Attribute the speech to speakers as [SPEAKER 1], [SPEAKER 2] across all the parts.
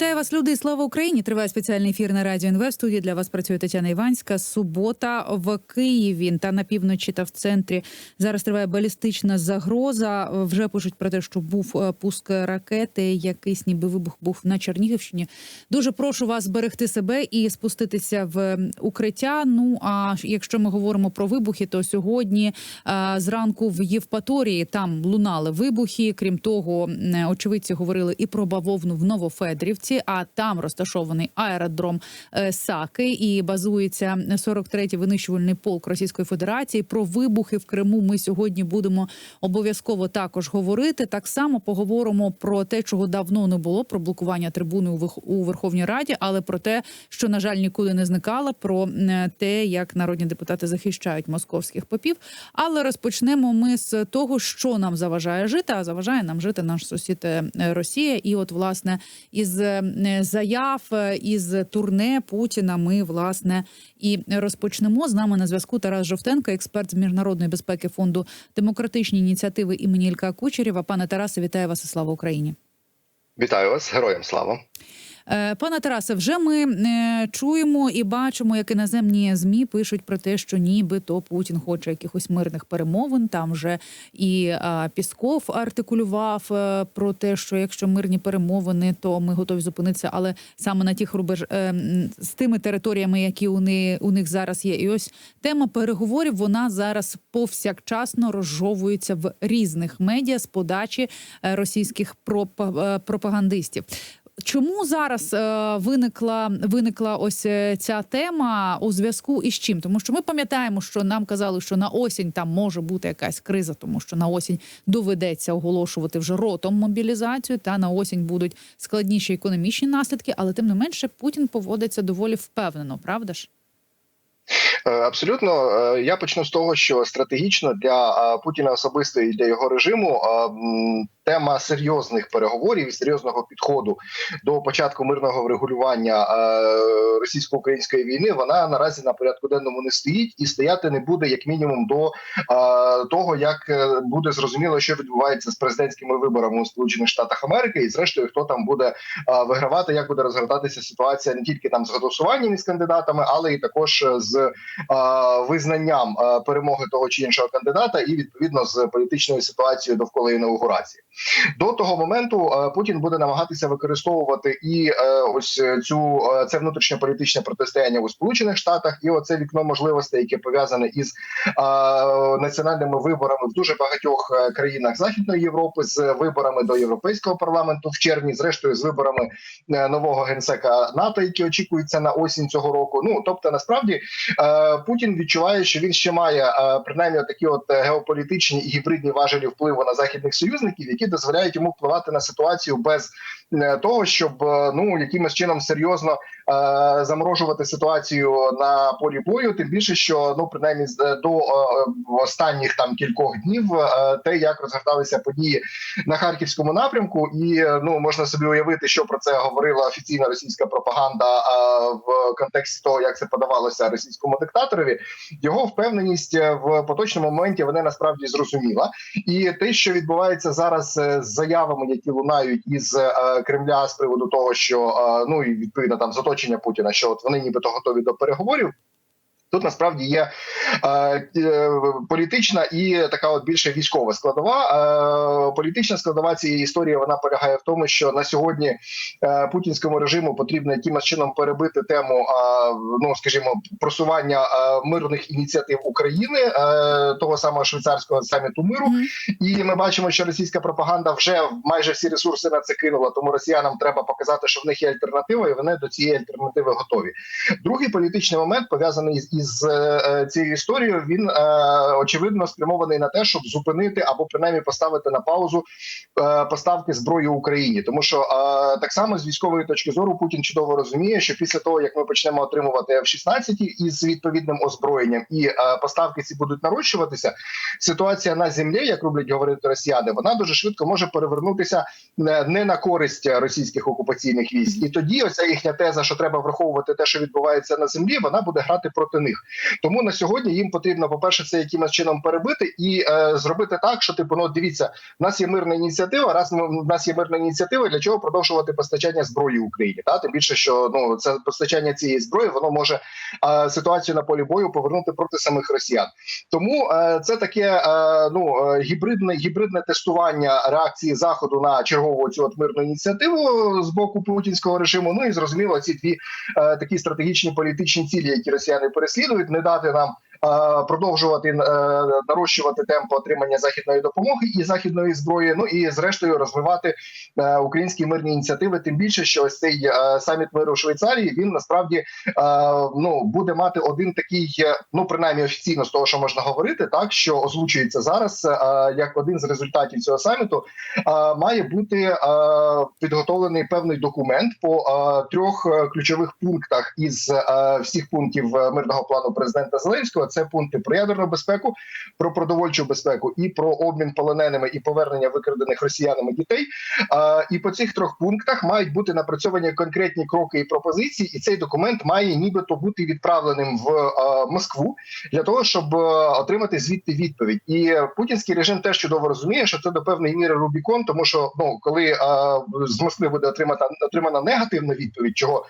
[SPEAKER 1] Вітаю вас, люди. Слава Україні! Триває спеціальний ефір на радіо НВ. В студії для вас працює Тетяна Іванська. Субота в Києві та на півночі та в центрі. Зараз триває балістична загроза. Вже пишуть про те, що був е, пуск ракети. Якийсь ніби вибух був на Чернігівщині. Дуже прошу вас берегти себе і спуститися в укриття. Ну а якщо ми говоримо про вибухи, то сьогодні е, зранку в Євпаторії там лунали вибухи. Крім того, е, очевидці говорили і про бавовну в Новофедрівці. А там розташований аеродром е, Саки і базується 43-й винищувальний полк Російської Федерації. Про вибухи в Криму ми сьогодні будемо обов'язково також говорити. Так само поговоримо про те, чого давно не було про блокування трибуни у Верховній Раді, але про те, що на жаль нікуди не зникала, про е, те, як народні депутати захищають московських попів. Але розпочнемо ми з того, що нам заважає жити. А заважає нам жити наш сусід е, Росія. І от власне із заяв е, із турне Путіна ми власне і розпочнемо з нами на зв'язку. Тарас Жовтенко, експерт з міжнародної безпеки фонду демократичні ініціативи імені Ілька Кучерєва. Пане Тарасе, вітаю вас і слава Україні.
[SPEAKER 2] Вітаю вас, героям слава.
[SPEAKER 1] Е, Пане Тарасе, вже ми е, чуємо і бачимо, як іноземні змі пишуть про те, що нібито Путін хоче якихось мирних перемовин. Там вже і Пісков артикулював е, про те, що якщо мирні перемовини, то ми готові зупинитися, але саме на тих рубеж з тими територіями, які у них, у них зараз є. І ось тема переговорів вона зараз повсякчасно розжовується в різних медіа з подачі російських пропа- пропагандистів. Чому зараз е, виникла виникла ось е, ця тема у зв'язку із чим? Тому що ми пам'ятаємо, що нам казали, що на осінь там може бути якась криза, тому що на осінь доведеться оголошувати вже ротом мобілізацію, та на осінь будуть складніші економічні наслідки, але тим не менше Путін поводиться доволі впевнено, правда ж?
[SPEAKER 2] Е, Абсолютно, Е, я почну з того, що стратегічно для Путіна особисто і для його режиму тема серйозних переговорів і серйозного підходу до початку мирного врегулювання е, російсько-української війни вона наразі на порядку денному не стоїть і стояти не буде як мінімум до е, того, як е, буде зрозуміло, що відбувається з президентськими виборами у Сполучених Штатах Америки, і зрештою хто там буде вигравати, як буде розгортатися ситуація не тільки там з голосуванням із кандидатами, але і також з визнанням перемоги того чи іншого кандидата, і відповідно з політичною ситуацією довкола інаугурації. До того моменту е, Путін буде намагатися використовувати і е, ось цю е, це внутрішньополітичне протистояння у Сполучених Штатах, і оце вікно можливостей, яке пов'язане із національними виборами в дуже багатьох країнах Західної Європи, з виборами до Європейського парламенту в червні, зрештою з виборами нового генсека НАТО, які очікуються на осінь цього року. Ну тобто, насправді Путін відчуває, що він ще має принаймні такі от геополітичні і гібридні важелі впливу на західних союзників, які дозволяють йому впливати на ситуацію без е, того, щоб е, ну якимось чином серйозно е, заморожувати ситуацію на полі бою. Тим більше, що ну принаймні до останніх там кількох днів те, як розгорталися події на харківському напрямку, і ну можна собі уявити, що про це говорила офіційна російська пропаганда в контексті того, як це подавалося російському диктаторові. Його впевненість в поточному моменті вона насправді зрозуміла, і те, що відбувається зараз е, з заявами, які лунають із е, Кремля з приводу того, що е, ну і відповідно там заточення Путіна, що от вони нібито готові до переговорів. Тут насправді є е, е, політична і така от більше військова складова. Е, політична складова цієї історії вона полягає в тому, що на сьогодні е, путінському режиму потрібно якимось чином перебити тему, е, ну скажімо, просування е, мирних ініціатив України, е, того самого швейцарського саміту миру. І ми бачимо, що російська пропаганда вже майже всі ресурси на це кинула. Тому росіянам треба показати, що в них є альтернатива, і вони до цієї альтернативи готові. Другий політичний момент пов'язаний із, із е, цією історією. Він е, очевидно спрямований на те, щоб зупинити або принаймні поставити на паузу е, поставки зброї Україні, тому що е, так само з військової точки зору Путін чудово розуміє, що після того як ми почнемо отримувати F-16 із відповідним озброєнням, і е, поставки ці будуть нарощуватися. Ситуація на землі, як люблять говорити росіяни, вона дуже швидко може перевернутися не на користь російських окупаційних військ. І тоді оця їхня теза, що треба враховувати те, що відбувається на землі, вона буде грати проти них. Них. Тому на сьогодні їм потрібно, по перше, це якимось чином перебити і е, зробити так, що типу, ну дивіться, в нас є мирна ініціатива. Раз ми- в нас є мирна ініціатива, для чого продовжувати постачання зброї Україні? Та тим більше, що ну це постачання цієї зброї, воно може е, ситуацію на полі бою повернути проти самих росіян. Тому е, це таке е, ну е, гібридне гібридне тестування реакції заходу на чергову цю от мирну ініціативу з боку путінського режиму. Ну і зрозуміло, ці дві е, такі стратегічні політичні цілі, які росіяни переслідують, не дати нам. Е, Продовжувати е, нарощувати темп отримання західної допомоги і західної зброї. Ну і зрештою розвивати е, українські мирні ініціативи. Тим більше, що ось цей саміт миру Швейцарії він насправді ну буде мати один такий, ну принаймні офіційно з того, що можна говорити, так що озвучується зараз як один з результатів цього саміту, має бути підготовлений певний документ по трьох ключових пунктах із всіх пунктів мирного плану президента Зеленського. Це пункти про ядерну безпеку, про продовольчу безпеку і про обмін полоненими і повернення викрадених росіянами дітей. І по цих трьох пунктах мають бути напрацьовані конкретні кроки і пропозиції, і цей документ має нібито бути відправленим в Москву для того, щоб е, отримати звідти відповідь. І путінський режим теж чудово розуміє, що це до певної міри Рубікон, тому що ну коли з Москви буде отримана отримана негативна відповідь, чого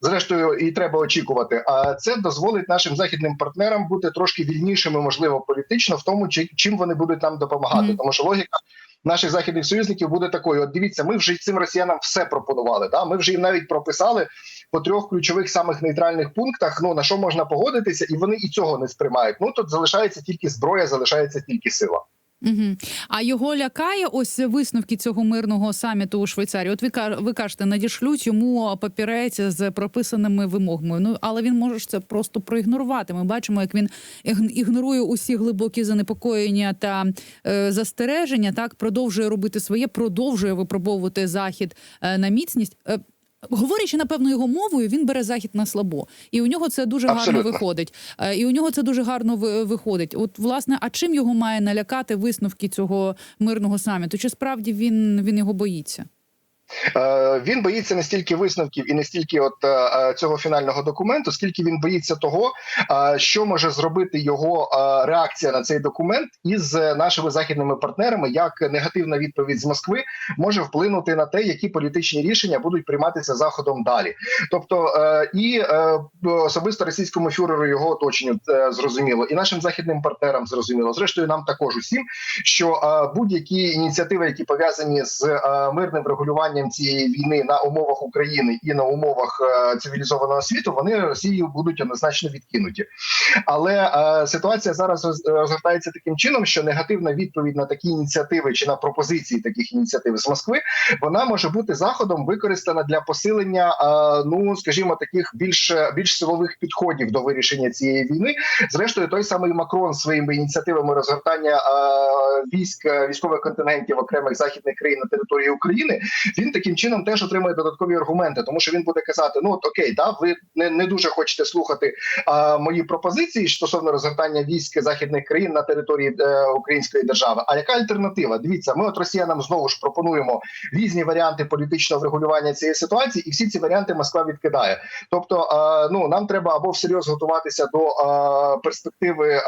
[SPEAKER 2] зрештою і треба очікувати. А це дозволить нашим західним партнерам бути трошки вільнішими, можливо, політично в тому, чи чим вони будуть нам допомагати,
[SPEAKER 1] Мгм.
[SPEAKER 2] тому що логіка. Наших західних союзників буде такою: от дивіться, ми вже цим росіянам все пропонували. Да? Ми вже їм навіть прописали по трьох ключових самих нейтральних пунктах. Ну на що можна погодитися, і вони і цього не сприймають. Ну тут залишається тільки зброя, залишається тільки сила.
[SPEAKER 1] Угу. А його лякає ось висновки цього мирного саміту у Швейцарії. От ви ви кажете, надішлють йому папірець з прописаними вимогами. Ну але він може це просто проігнорувати. Ми бачимо, як він ігн- ігнорує усі глибокі занепокоєння та е, застереження. Так продовжує робити своє, продовжує випробовувати захід е, на міцність. Е, Говорячи напевно його мовою, він бере захід на слабо, і у нього це дуже гарно виходить. Е, І у нього це дуже гарно виходить. От власне, а чим його має налякати висновки цього мирного саміту? Чи справді він, він його боїться?
[SPEAKER 2] Е, Він боїться не стільки висновків і не стільки от е, е, цього фінального документу, скільки він боїться того, що може зробити його реакція на цей документ із нашими західними партнерами, як негативна відповідь з Москви може вплинути на те, які політичні рішення будуть прийматися заходом далі. Тобто і особисто російському фюреру його оточенню зрозуміло, і нашим західним партнерам зрозуміло. Зрештою, нам також усім, що будь-які ініціативи, які пов'язані з мирним врегулюванням цієї війни на умовах України і на умовах е, цивілізованого світу, вони Росією будуть однозначно відкинуті. Але е, ситуація зараз розгортається таким чином, що негативна відповідь на такі ініціативи чи на пропозиції таких ініціатив з Москви, вона може бути заходом використана для посилення, е, ну скажімо, таких більш більш силових підходів до вирішення цієї війни. Зрештою, той самий Макрон своїми ініціативами розгортання військ військових контингентів окремих західних країн на території України, він таким чином теж отримує додаткові аргументи, тому що він буде казати: ну от окей, да, ви не, не дуже хочете слухати е, мої пропозиції стосовно розгортання військ західних країн на території е, Української держави. А яка альтернатива? Дивіться, ми от росіянам знову ж пропонуємо різні варіанти політичного врегулювання цієї ситуації, і всі ці варіанти Москва відкидає. Тобто, е, ну нам треба або всерйоз готуватися до е, перспективи, е,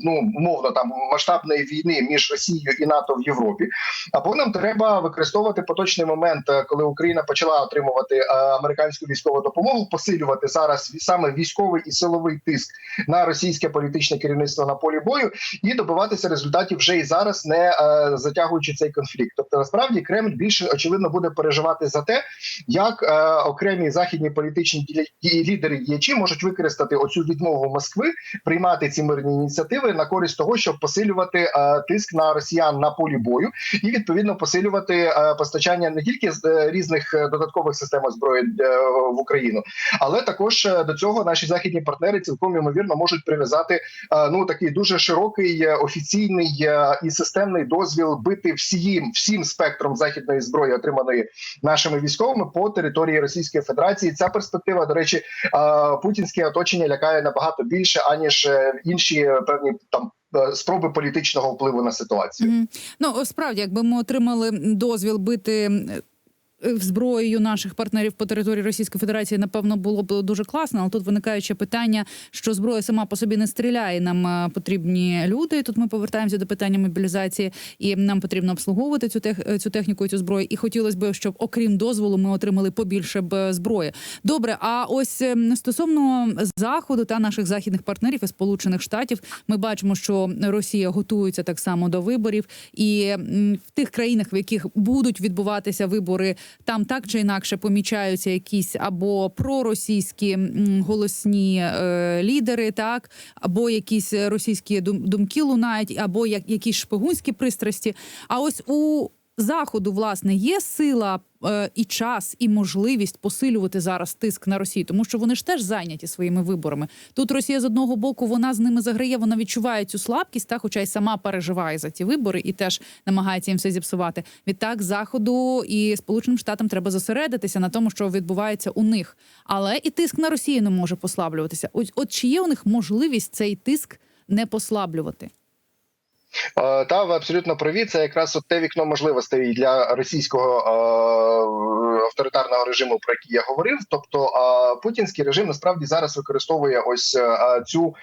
[SPEAKER 2] ну умовно там масштабної війни між Росією і НАТО в Європі, або нам треба використовувати поточний момент, е, коли Україна почала отримувати е, американську військову допомогу, посилювати зараз саме військовий і силовий тиск на російське політичне керівництво на полі бою і добиватися результатів вже і зараз, не е, затягуючи цей конфлікт. Тобто, насправді Кремль більше очевидно буде переживати за те, як окремі західні політичні лідери діячі можуть використати оцю відмову Москви приймати ці мирні ініціативи на користь того, щоб посилювати тиск на росіян на полі бою і відповідно посилювати постачання не тільки з е, різних е, додаткових систем озброєнь е, в Україну, але також до цього наші західні партнери цілком ймовірно можуть прив'язати ну такий дуже широкий офіційний і системний дозвіл бити всім всім спектром західної зброї, отриманої нашими військовими по території Російської Федерації. Ця перспектива, до речі, путінське оточення лякає набагато більше аніж інші певні там. Спроби політичного впливу на ситуацію.
[SPEAKER 1] Мгм. Ну справді, якби ми отримали дозвіл бити. Е, зброєю наших партнерів по території Російської Федерації, напевно, було б дуже класно. Але тут виникає питання, що зброя сама по собі не стріляє. Нам е, потрібні люди. Тут ми повертаємося до питання мобілізації, і нам потрібно обслуговувати цю тех, е, цю техніку цю зброю. І хотілося б, щоб окрім дозволу, ми отримали побільше б зброї. Добре, а ось стосовно заходу та наших західних партнерів і Сполучених Штатів, ми бачимо, що Росія готується так само до виборів, і в тих країнах, в яких будуть відбуватися вибори, там так чи інакше помічаються якісь або проросійські голосні е, лідери, так або якісь російські дум- думки лунають, або як якісь шпигунські пристрасті. А ось у заходу власне є сила е, і час, і можливість посилювати зараз тиск на Росію, тому що вони ж теж зайняті своїми виборами. Тут Росія з одного боку вона з ними заграє, вона відчуває цю слабкість, та хоча й сама переживає за ті вибори і теж намагається їм все зіпсувати. Відтак заходу і сполученим штатам треба зосередитися на тому, що відбувається у них, але і тиск на Росію не може послаблюватися. От, от чи є у них можливість цей тиск не послаблювати?
[SPEAKER 2] Е, Та ви абсолютно праві. Це якраз от те вікно можливостей для російського е, авторитарного режиму, про який я говорив. Тобто е, путінський режим насправді зараз використовує ось е, цю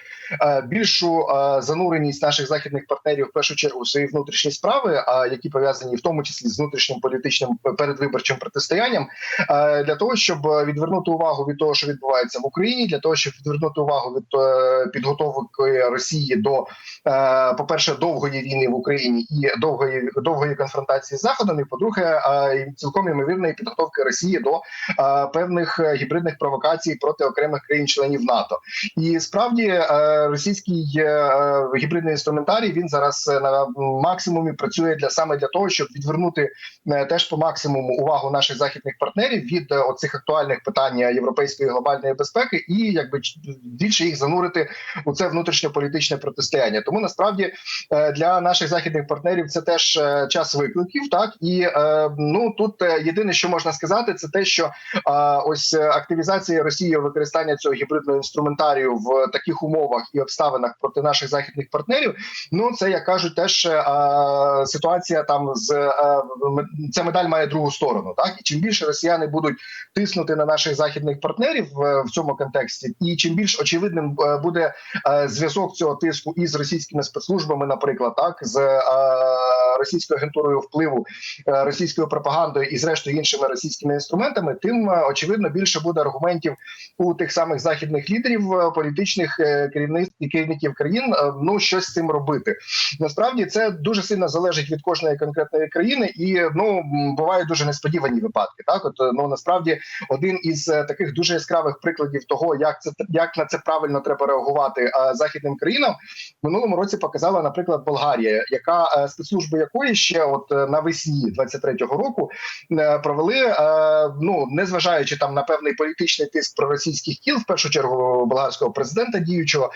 [SPEAKER 2] е, більшу е, зануреність наших західних партнерів в першу чергу свої внутрішні справи, а які пов'язані в тому числі з внутрішнім політичним передвиборчим протистоянням, е, для того, щоб відвернути увагу від того, що відбувається в Україні, для того, щоб відвернути увагу від е, підготовки Росії до е, по перше, довгої війни в Україні і довгої довгої конфронтації з заходом. І по-друге, е, цілком ймовірної підготовки Росії до е, певних е, гібридних провокацій проти окремих країн-членів НАТО. І справді е, російський е, е, гібридний інструментарій він зараз е, на максимумі працює для саме для того, щоб відвернути е, теж по максимуму увагу наших західних партнерів від е, оцих актуальних питань європейської глобальної безпеки, і якби більше їх занурити у це внутрішньополітичне протистояння. Тому насправді е, для наших західних партнерів це теж е, час викликів. Так і е, ну тут єдине, що можна сказати, це те, що е, ось е, активізація Росії використання цього гібридного інструментарію в таких умовах і обставинах проти наших західних партнерів. Ну це як кажуть, теж е, ситуація там з е, ця медаль має другу сторону. Так і чим більше росіяни будуть тиснути на наших західних партнерів в цьому контексті, і чим більш очевидним буде зв'язок цього тиску із російськими спецслужбами, наприклад, так з е, російською агентурою впливу, е, російською пропагандою і зрештою іншими російськими інструментами, тим е, очевидно більше буде аргументів у тих самих західних лідерів, е, політичних керівник і керівників країн. Ну щось з цим робити. Насправді це дуже сильно залежить від кожної конкретної країни, і ну бувають дуже несподівані випадки. Так, от ну насправді один із таких дуже яскравих прикладів того, як це як на це правильно треба реагувати західним країнам, минулому році показала, наприклад, Болгарія, яка спецслужби якої ще от е, навесні 23-го року е, провели е, ну незважаючи там на певний політичний тиск проросійських кіл, в першу чергу болгарського президента діючого,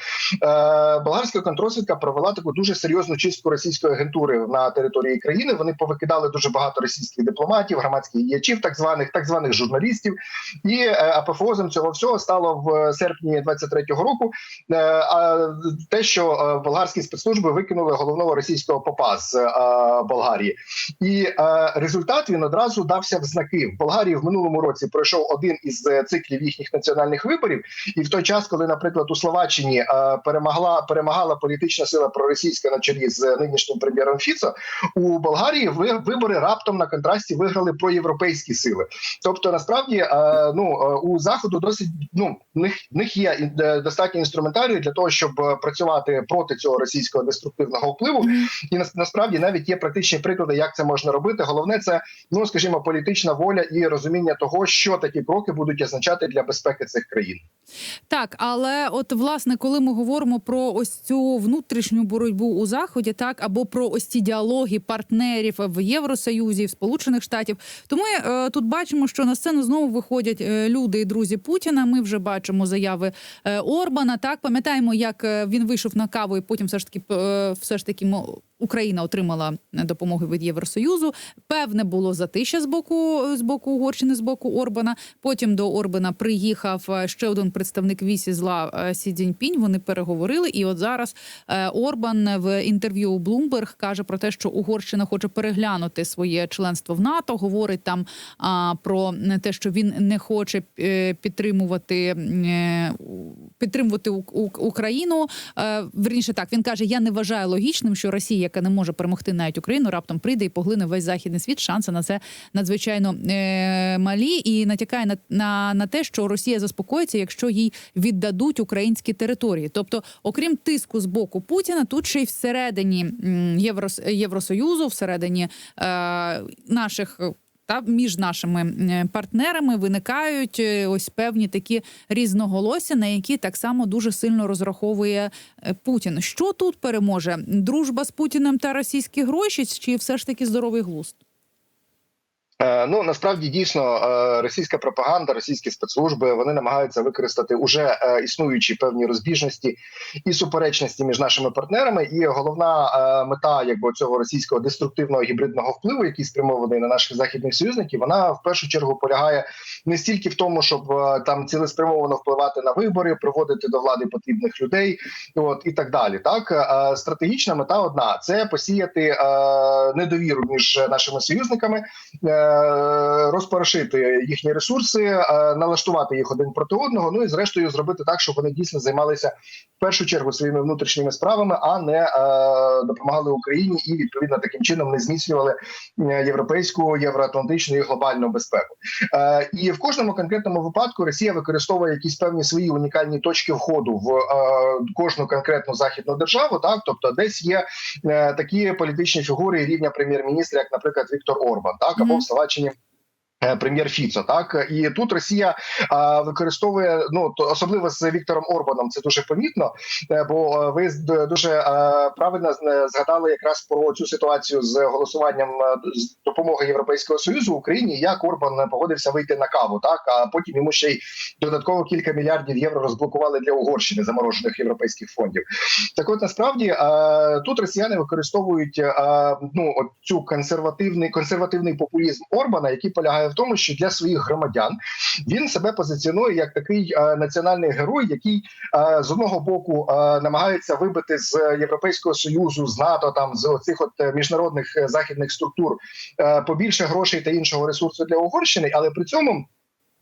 [SPEAKER 2] болгарська контрозвідка провела таку дуже серйозну чистку російської агентури на території країни. Вони повикидали дуже багато російських дипломатів, громадських діячів, так званих так званих журналістів. І апофеозом цього всього стало в серпні 23-го року. А те, що болгарські спецслужби викинули головного російського попа з Болгарії, і е, результат він одразу дався в знаки. В Болгарії в минулому році пройшов один із е, циклів їхніх національних виборів, і в той час, коли, наприклад, у Словаччині е, перемогла перемагала політична сила проросійська на чолі з нинішнім прем'єром Фіцо, у Болгарії ви- вибори раптом на контрасті виграли проєвропейські сили. Тобто, насправді, е, ну у заходу досить ну в них в них є достатньо інструментарію для того, щоб працювати проти цього російського деструктивного впливу. І насправді навіть є практичні приклади, як це можна робити. Головне, це ну скажімо, політична воля і розуміння того, що такі кроки будуть означати для безпеки цих країн.
[SPEAKER 1] Так, але от власне, коли ми говоримо про ось цю внутрішню боротьбу у заході, так або про ось ці діалоги партнерів в Євросоюзі, в Сполучених Штатів, то ми е, тут бачимо, що на сцену знову виходять е, люди і друзі Путіна. Ми вже бачимо заяви е, Орбана. Так пам'ятаємо, як е, він вийшов на каву, і потім все ж таки все ж таки Україна отримала допомогу від Євросоюзу. Певне було затища з боку з боку Угорщини, з боку Орбана. Потім до Орбана приїхав е, ще один представник вісі зла е, Сі Цзіньпінь. Вони переговорили. І от зараз е, Орбан в інтерв'ю у Bloomberg каже про те, що Угорщина хоче переглянути своє членство в НАТО. Говорить там про те, що він не хоче підтримувати підтримувати Україну. Верніше так він каже: я не вважаю логічним, що Росія, яка не може перемогти навіть Україну, раптом прийде і поглине весь західний світ. Шанси на це надзвичайно е, малі, і натякає на, на, на те, що Росія заспокоїться, якщо їй віддадуть українські території. Тобто, окрім тиску з боку Путіна, тут ще й всередині Єврос, Євросоюзу, всередині е, наших. Та між нашими е, партнерами виникають е, ось певні такі різноголосся, на які так само дуже сильно розраховує е, Путін. Що тут переможе? Дружба з Путіним та російські гроші, чи все ж таки здоровий глузд?
[SPEAKER 2] Е, Ну насправді дійсно е, російська пропаганда, російські спецслужби вони намагаються використати уже е, існуючі певні розбіжності і суперечності між нашими партнерами. І головна мета якби цього російського деструктивного гібридного впливу, який спрямований на наших західних союзників, вона в першу чергу полягає не стільки в тому, щоб там цілеспрямовано впливати на вибори, приводити до влади потрібних людей, от і так далі. Так стратегічна мета одна це посіяти недовіру між нашими союзниками. Розпорошити їхні ресурси, е, налаштувати їх один проти одного. Ну і зрештою зробити так, щоб вони дійсно займалися в першу чергу своїми внутрішніми справами, а не е, допомагали Україні і відповідно таким чином не зміцнювали е, європейську, євроатлантичну і глобальну безпеку. І в кожному конкретному випадку Росія використовує якісь певні свої унікальні точки входу в кожну конкретну західну державу. Так, тобто, десь є такі політичні фігури рівня прем'єр-міністра, як, наприклад, Віктор Орбан, так або
[SPEAKER 1] Мгм.
[SPEAKER 2] в Словаччині. Е, Прем'єр Фіцо, так і тут Росія а, використовує ну то особливо з Віктором Орбаном. Це дуже помітно. е, Бо е, ви дуже е, правильно згадали якраз про цю ситуацію з голосуванням е, з допомоги Європейського союзу Україні. Як Орбан погодився вийти на каву, так а потім йому ще й додатково кілька мільярдів євро розблокували для Угорщини заморожених європейських фондів. Так, от насправді е, тут росіяни використовують е, ну цю консервативний консервативний популізм Орбана, який полягає в тому, що для своїх громадян він себе позиціонує як такий е, національний герой, який е, з одного боку е, намагається вибити з Європейського союзу, з НАТО, там з оцих от міжнародних західних структур побільше грошей та іншого ресурсу для Угорщини, але при цьому.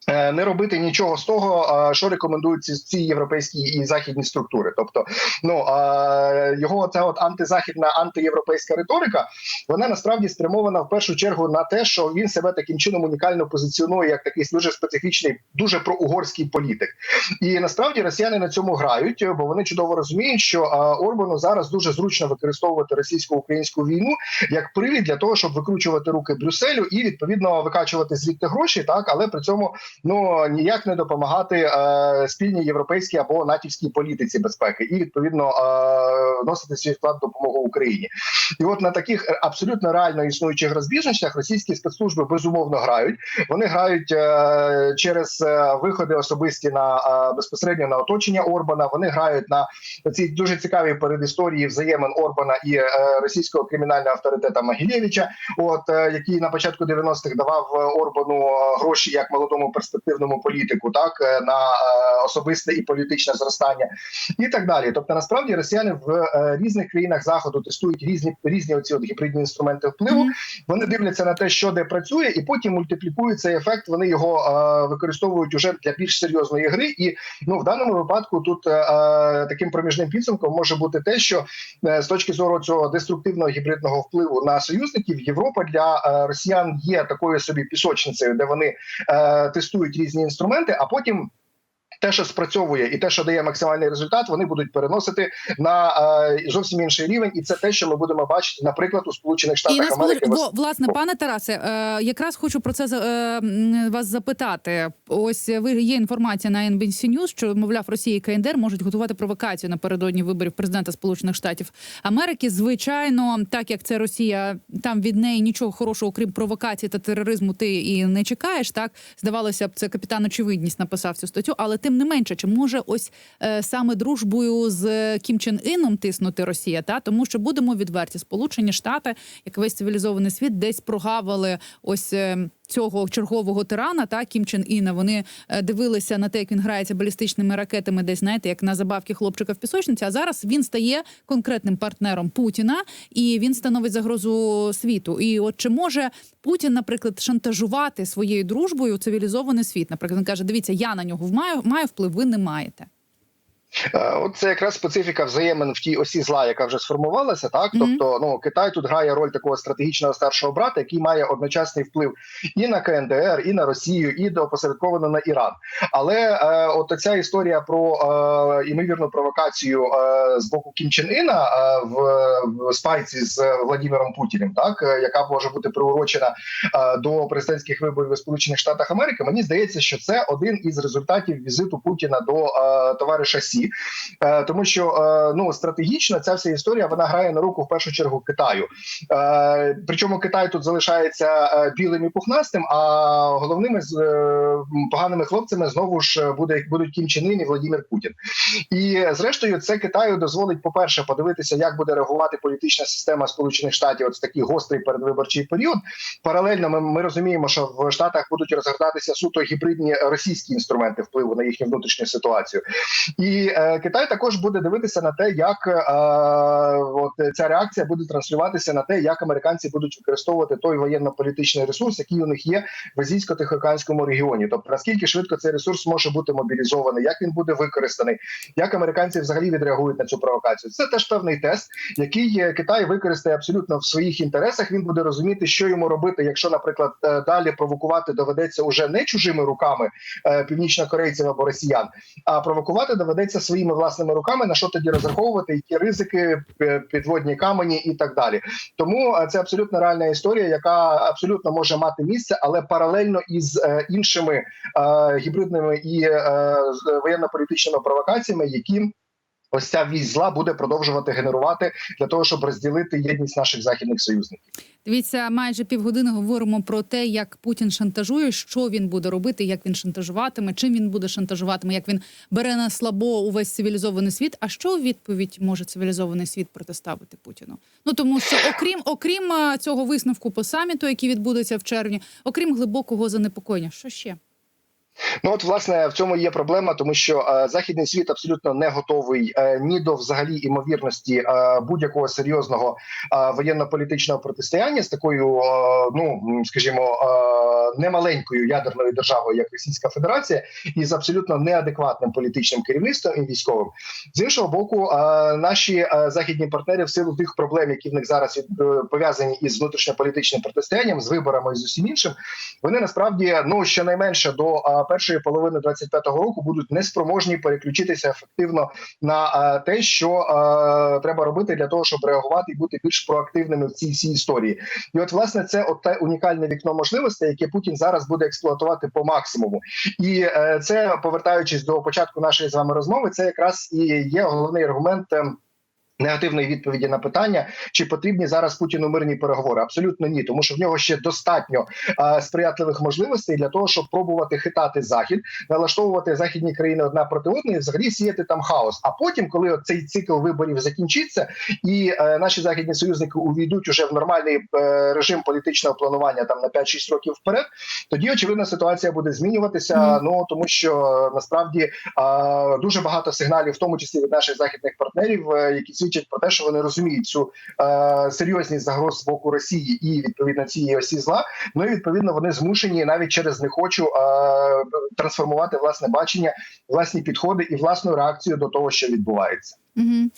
[SPEAKER 2] Е, Не робити нічого з того, що рекомендують ці, європейські і західні структури. Тобто, ну його ця от антизахідна антиєвропейська риторика, вона насправді спрямована в першу чергу на те, що він себе таким чином унікально позиціонує як такий дуже специфічний, дуже проугорський політик. І насправді росіяни на цьому грають, бо вони чудово розуміють, що Орбану зараз дуже зручно використовувати російсько-українську війну як привід для того, щоб викручувати руки Брюсселю і відповідно викачувати звідти гроші, так але при цьому ну ніяк не допомагати е, спільній європейській або натівській політиці безпеки, і відповідно е, вносити свій вклад допомогу Україні. І от на таких абсолютно реально існуючих розбіжностях російські спецслужби безумовно грають. Вони грають е, через виходи особисті на безпосередньо на оточення Орбана. Вони грають на цій дуже цікавій передісторії взаємин Орбана і російського кримінального авторитета Магілєвича, от який на початку 90-х давав Орбану гроші як молодому перспективному політику, так е, на е, особисте і політичне зростання, і так далі. Тобто, насправді росіяни в е, різних країнах заходу тестують різні різні оці от гібридні інструменти впливу. Вони дивляться на те, що де працює, і потім мультиплікують цей ефект. Вони його використовують уже для більш серйозної гри. І ну в даному випадку тут таким проміжним підсумком може бути те, що з точки зору цього деструктивного гібридного впливу на союзників, Європа для росіян є такою собі пісочницею, де вони е, тестують різні інструменти, а потім. Те, що спрацьовує, і те, що дає максимальний результат, вони будуть переносити на е, зовсім інший рівень, і це те, що ми будемо бачити, наприклад, у Сполучених Штатах Америки.
[SPEAKER 1] Во, власне, пане Тарасе, е, якраз хочу про це е, вас запитати. Ось ви є інформація на NBC News, що мовляв Росія і КНДР можуть готувати провокацію напередодні виборів президента Сполучених Штатів Америки. Звичайно, так як це Росія, там від неї нічого хорошого, крім провокації та тероризму, ти і не чекаєш. Так здавалося б, це капітан очевидність написав цю статтю, але тим не менше, чи може ось е, саме дружбою з Кім Чен Іном тиснути Росія? Та тому, що будемо відверті, Сполучені Штати, як весь цивілізований світ, десь прогавили ось. е, Цього чергового тирана та Кім Чен Іна вони е, дивилися на те, як він грається балістичними ракетами, десь знаєте, як на забавки хлопчика в пісочниці. А зараз він стає конкретним партнером Путіна і він становить загрозу світу. І от чи може Путін, наприклад, шантажувати своєю дружбою цивілізований світ? Наприклад, він каже: дивіться, я на нього маю, маю вплив, ви не маєте.
[SPEAKER 2] Е, це якраз специфіка взаємин в тій осі зла, яка вже сформувалася. Так,
[SPEAKER 1] Мгм.
[SPEAKER 2] тобто, ну Китай тут грає роль такого стратегічного старшого брата, який має одночасний вплив і на КНДР, і на Росію, і до опосередковано на Іран. Але е, от ця історія про е, імовірну провокацію е, з боку Кім Чен Іна е, в, в спайці з Владимиром Путіним, так е, яка може бути приурочена е, до президентських виборів у Сполучених Штатах Америки. Мені здається, що це один із результатів візиту Путіна до е, товариша Сі. Е, тому що е, ну стратегічно ця вся історія вона грає на руку в першу чергу Китаю. Е, Причому Китай тут залишається білим і пухнастим, а головними поганими хлопцями знову ж буде будуть Кім Чен Ін і Владимир Путін. І зрештою, це Китаю дозволить, по перше, подивитися, як буде реагувати політична система Сполучених Штатів от в такий гострий передвиборчий період. Паралельно ми, ми розуміємо, що в Штатах будуть розгортатися суто гібридні російські інструменти впливу на їхню внутрішню ситуацію. І е, Китай також буде дивитися на те, як е, от ця реакція буде транслюватися на те, як американці будуть використовувати той воєнно-політичний ресурс, який у них є в азійсько-тихоокеанському регіоні. Тобто наскільки швидко цей ресурс може бути мобілізований, як він буде використаний, як американці взагалі відреагують на цю провокацію. Це теж певний тест, який е, Китай використає абсолютно в своїх інтересах. Він буде розуміти, що йому робити, якщо, наприклад, е, далі провокувати доведеться уже не чужими руками е, північнокорейців або росіян, а провокувати доведеться своїми власними руками. На що тоді розраховувати, які ризики, підводні камені і так далі. Тому е, це абсолютно реальна історія, яка абсолютно може мати місце, але паралельно із е, іншими е, гібридними і воєнно-політичними провокаціями, які ось ця вісь зла буде продовжувати генерувати для того, щоб розділити єдність наших західних союзників.
[SPEAKER 1] Дивіться, майже півгодини говоримо про те, як Путін шантажує, що він буде робити, як він шантажуватиме, чим він буде шантажуватиме, як він бере на слабо увесь цивілізований світ. А що відповідь може цивілізований світ протиставити Путіну? Ну тому що, окрім окрім цього висновку по саміту, який відбудеться в червні, окрім глибокого занепокоєння, що ще?
[SPEAKER 2] Ну от власне в цьому є проблема, тому що е, західний світ абсолютно не готовий е, ні до взагалі імовірності е, будь-якого серйозного е, воєнно-політичного протистояння з такою, е, ну скажімо, е, немаленькою ядерною державою, як Російська Федерація, і з абсолютно неадекватним політичним керівництвом і військовим. З іншого боку, е, наші е, західні партнери в силу тих проблем, які в них зараз від- е, пов'язані із внутрішньополітичним протистоянням, з виборами і з усім іншим, вони насправді ну щонайменше до а, першої половини 25-го року будуть неспроможні переключитися ефективно на а, те, що а, треба робити для того, щоб реагувати і бути більш проактивними в цій всій історії. І от власне це от те унікальне вікно можливостей, яке Путін зараз буде експлуатувати по максимуму. І е, це повертаючись до початку нашої з вами розмови, це якраз і є головний аргумент. Негативної відповіді на питання, чи потрібні зараз Путіну мирні переговори? Абсолютно ні, тому що в нього ще достатньо е, сприятливих можливостей для того, щоб пробувати хитати захід, налаштовувати західні країни одна проти одної, взагалі сіяти там хаос. А потім, коли цей цикл виборів закінчиться, і е, наші західні союзники увійдуть уже в нормальний е, режим політичного планування там на 5-6 років вперед, тоді очевидно ситуація буде змінюватися.
[SPEAKER 1] Мгм.
[SPEAKER 2] Ну тому що е, насправді е, дуже багато сигналів, в тому числі від наших західних партнерів, е, які свідчать про те, що вони розуміють цю е, серйозність загроз з боку Росії і відповідно цієї осі зла. Ну і відповідно вони змушені навіть через не хочу е, трансформувати власне бачення, власні підходи і власну реакцію до того, що відбувається.
[SPEAKER 1] Угу.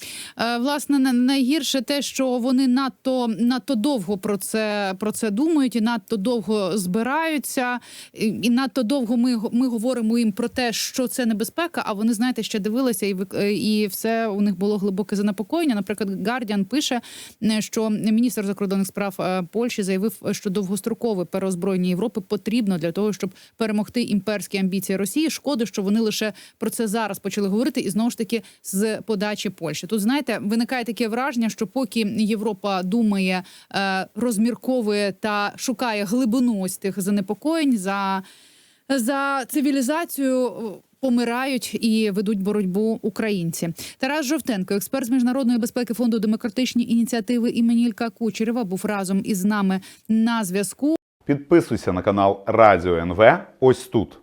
[SPEAKER 1] Власне, на- найгірше те, що вони надто надто довго про це про це думають, і надто довго збираються, і, надто довго ми ми говоримо їм про те, що це небезпека. А вони знаєте, ще дивилися, і і все у них було глибоке занепокоєння. Наприклад, Гардіан пише, е, що міністр закордонних справ е, Польщі заявив, що довгострокове переозброєння Європи потрібно для того, щоб перемогти імперські амбіції Росії. Шкода, що вони лише про це зараз почали говорити, і знову ж таки з подачі Польщі. Тут знаєте, виникає таке враження, що поки Європа думає, е, розмірковує та шукає глибину ось тих занепокоєнь за. За цивілізацію помирають і ведуть боротьбу українці. Тарас Жовтенко, експерт з міжнародної безпеки фонду демократичні ініціативи імені Ілька Кучерєва, був разом із нами на зв'язку.
[SPEAKER 3] Підписуйся на канал Радіо НВ. Ось тут.